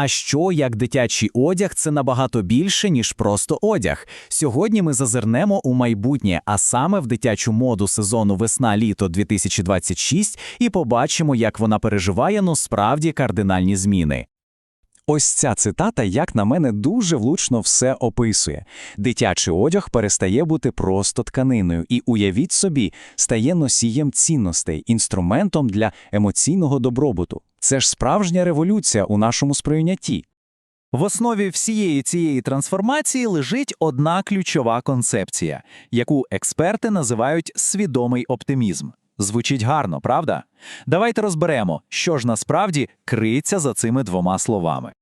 А що як дитячий одяг це набагато більше, ніж просто одяг. Сьогодні ми зазирнемо у майбутнє, а саме в дитячу моду сезону весна-літо 2026 і побачимо, як вона переживає ну справді кардинальні зміни. Ось ця цитата, як на мене, дуже влучно все описує. Дитячий одяг перестає бути просто тканиною і, уявіть собі, стає носієм цінностей, інструментом для емоційного добробуту. Це ж справжня революція у нашому сприйнятті. В основі всієї цієї трансформації лежить одна ключова концепція, яку експерти називають свідомий оптимізм. Звучить гарно, правда? Давайте розберемо, що ж насправді криється за цими двома словами.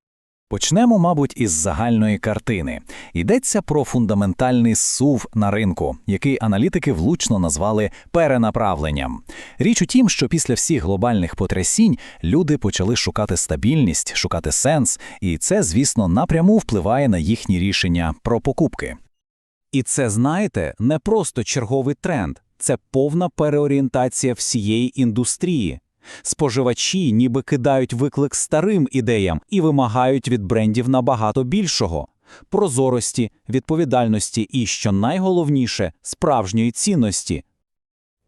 Почнемо, мабуть, із загальної картини. Йдеться про фундаментальний сув на ринку, який аналітики влучно назвали перенаправленням. Річ у тім, що після всіх глобальних потрясінь люди почали шукати стабільність, шукати сенс, і це, звісно, напряму впливає на їхні рішення про покупки. І це, знаєте, не просто черговий тренд, це повна переорієнтація всієї індустрії. Споживачі ніби кидають виклик старим ідеям і вимагають від брендів набагато більшого прозорості, відповідальності і, що найголовніше, справжньої цінності.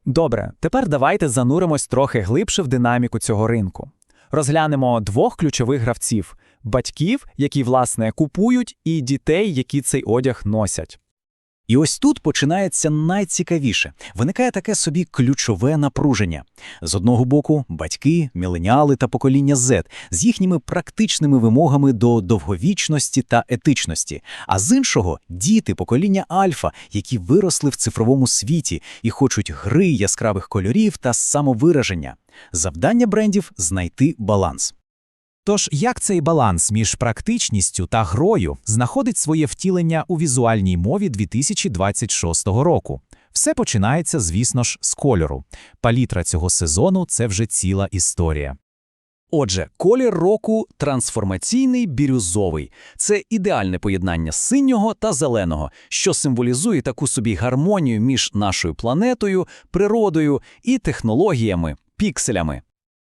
Добре, тепер давайте зануримось трохи глибше в динаміку цього ринку. Розглянемо двох ключових гравців: батьків, які власне купують, і дітей, які цей одяг носять. І ось тут починається найцікавіше. Виникає таке собі ключове напруження. З одного боку, батьки, міленіали та покоління Z з їхніми практичними вимогами до довговічності та етичності, а з іншого діти покоління Альфа, які виросли в цифровому світі і хочуть гри яскравих кольорів та самовираження. Завдання брендів знайти баланс. Тож, як цей баланс між практичністю та грою знаходить своє втілення у візуальній мові 2026 року? Все починається, звісно ж, з кольору. Палітра цього сезону це вже ціла історія. Отже, колір року трансформаційний бірюзовий. Це ідеальне поєднання синього та зеленого, що символізує таку собі гармонію між нашою планетою, природою і технологіями, пікселями.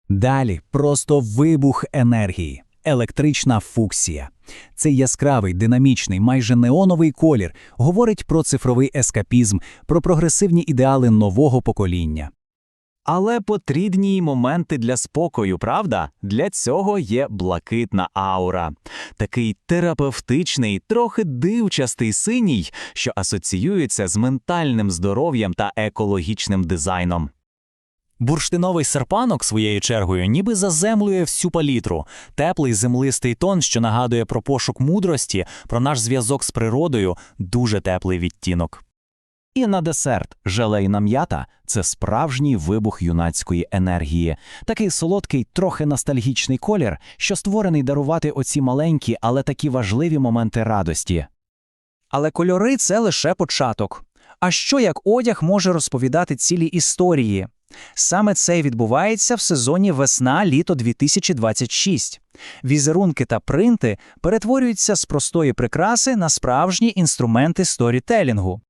Далі просто вибух енергії, електрична фуксія. Цей яскравий, динамічний, майже неоновий колір говорить про цифровий ескапізм, про прогресивні ідеали нового покоління. Але потрібні й моменти для спокою, правда? Для цього є блакитна аура. Такий терапевтичний, трохи дивчастий синій, що асоціюється з ментальним здоров'ям та екологічним дизайном. Бурштиновий серпанок своєю чергою ніби заземлює всю палітру, теплий землистий тон, що нагадує про пошук мудрості, про наш зв'язок з природою, дуже теплий відтінок. І на десерт желейна м'ята це справжній вибух юнацької енергії, такий солодкий, трохи ностальгічний колір, що створений дарувати оці маленькі, але такі важливі моменти радості. Але кольори це лише початок. А що як одяг може розповідати цілі історії? Саме це відбувається в сезоні весна-літо 2026. Візерунки та принти перетворюються з простої прикраси на справжні інструменти сторітелінгу.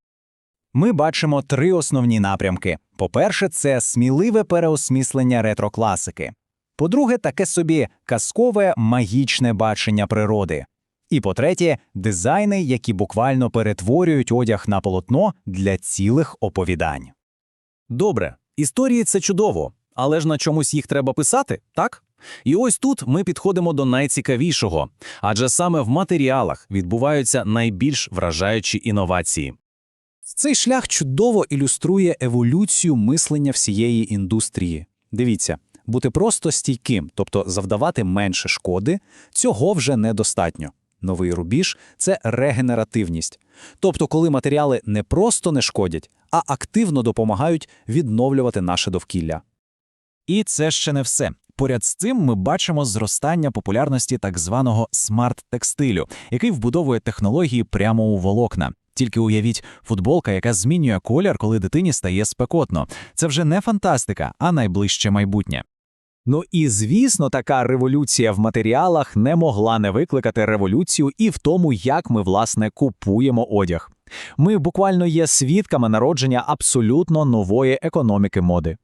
Ми бачимо три основні напрямки. По-перше, це сміливе переосміслення ретрокласики. По-друге, таке собі казкове магічне бачення природи. І по-третє, дизайни, які буквально перетворюють одяг на полотно для цілих оповідань. Добре, історії це чудово, але ж на чомусь їх треба писати, так? І ось тут ми підходимо до найцікавішого, адже саме в матеріалах відбуваються найбільш вражаючі інновації. Цей шлях чудово ілюструє еволюцію мислення всієї індустрії. Дивіться, бути просто стійким, тобто завдавати менше шкоди, цього вже недостатньо. Новий рубіж це регенеративність. Тобто, коли матеріали не просто не шкодять, а активно допомагають відновлювати наше довкілля. І це ще не все. Поряд з цим ми бачимо зростання популярності так званого смарт-текстилю, який вбудовує технології прямо у волокна. Тільки уявіть, футболка, яка змінює колір, коли дитині стає спекотно. Це вже не фантастика, а найближче майбутнє. Ну і звісно, така революція в матеріалах не могла не викликати революцію і в тому, як ми власне купуємо одяг. Ми буквально є свідками народження абсолютно нової економіки моди.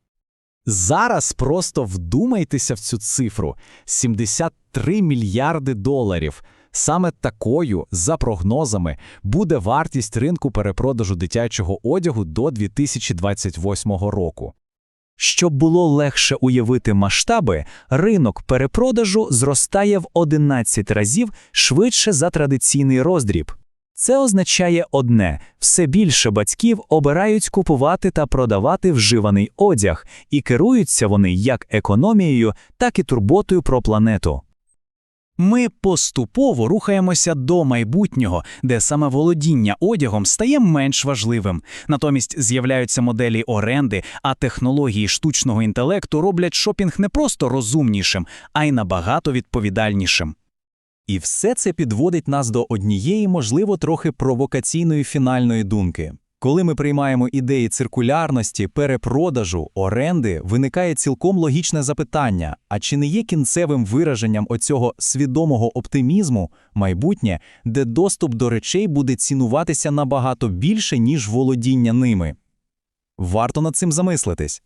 Зараз просто вдумайтеся в цю цифру – 73 мільярди доларів. Саме такою, за прогнозами, буде вартість ринку перепродажу дитячого одягу до 2028 року. Щоб було легше уявити масштаби, ринок перепродажу зростає в 11 разів швидше за традиційний роздріб. Це означає одне: все більше батьків обирають купувати та продавати вживаний одяг, і керуються вони як економією, так і турботою про планету. Ми поступово рухаємося до майбутнього, де саме володіння одягом стає менш важливим. Натомість з'являються моделі оренди, а технології штучного інтелекту роблять шопінг не просто розумнішим, а й набагато відповідальнішим. І все це підводить нас до однієї, можливо, трохи провокаційної фінальної думки. Коли ми приймаємо ідеї циркулярності, перепродажу, оренди, виникає цілком логічне запитання: а чи не є кінцевим вираженням оцього свідомого оптимізму майбутнє, де доступ до речей буде цінуватися набагато більше, ніж володіння ними? Варто над цим замислитись.